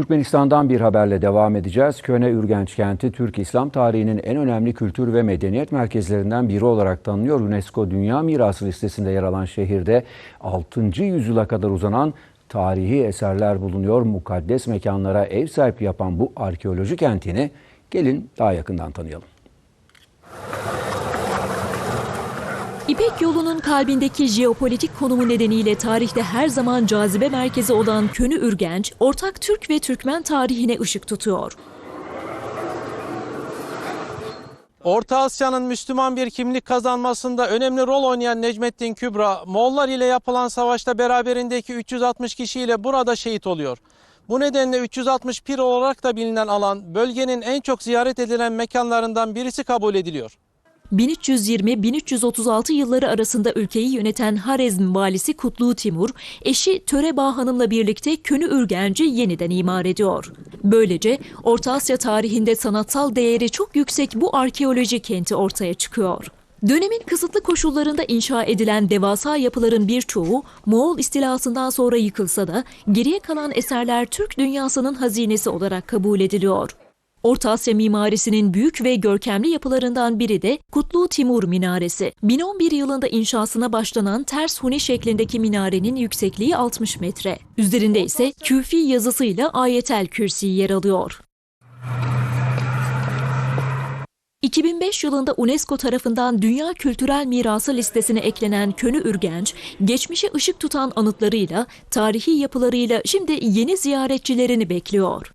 Türkmenistan'dan bir haberle devam edeceğiz. Köne Ürgenç kenti Türk İslam tarihinin en önemli kültür ve medeniyet merkezlerinden biri olarak tanınıyor. UNESCO Dünya Mirası listesinde yer alan şehirde 6. yüzyıla kadar uzanan tarihi eserler bulunuyor. Mukaddes mekanlara ev sahipliği yapan bu arkeoloji kentini gelin daha yakından tanıyalım. İpek yolunun kalbindeki jeopolitik konumu nedeniyle tarihte her zaman cazibe merkezi olan Könü Ürgenç, ortak Türk ve Türkmen tarihine ışık tutuyor. Orta Asya'nın Müslüman bir kimlik kazanmasında önemli rol oynayan Necmettin Kübra, Moğollar ile yapılan savaşta beraberindeki 360 kişiyle burada şehit oluyor. Bu nedenle 360 Pir olarak da bilinen alan bölgenin en çok ziyaret edilen mekanlarından birisi kabul ediliyor. 1320-1336 yılları arasında ülkeyi yöneten Harezm valisi Kutlu Timur, eşi Törebağ Hanım'la birlikte Könü Ürgenci yeniden imar ediyor. Böylece Orta Asya tarihinde sanatsal değeri çok yüksek bu arkeoloji kenti ortaya çıkıyor. Dönemin kısıtlı koşullarında inşa edilen devasa yapıların birçoğu Moğol istilasından sonra yıkılsa da geriye kalan eserler Türk dünyasının hazinesi olarak kabul ediliyor. Orta Asya mimarisinin büyük ve görkemli yapılarından biri de Kutlu Timur Minaresi. 1011 yılında inşasına başlanan ters huni şeklindeki minarenin yüksekliği 60 metre. Üzerinde ise küfi yazısıyla Ayetel Kürsi yer alıyor. 2005 yılında UNESCO tarafından Dünya Kültürel Mirası listesine eklenen Könü Ürgenç, geçmişe ışık tutan anıtlarıyla, tarihi yapılarıyla şimdi yeni ziyaretçilerini bekliyor.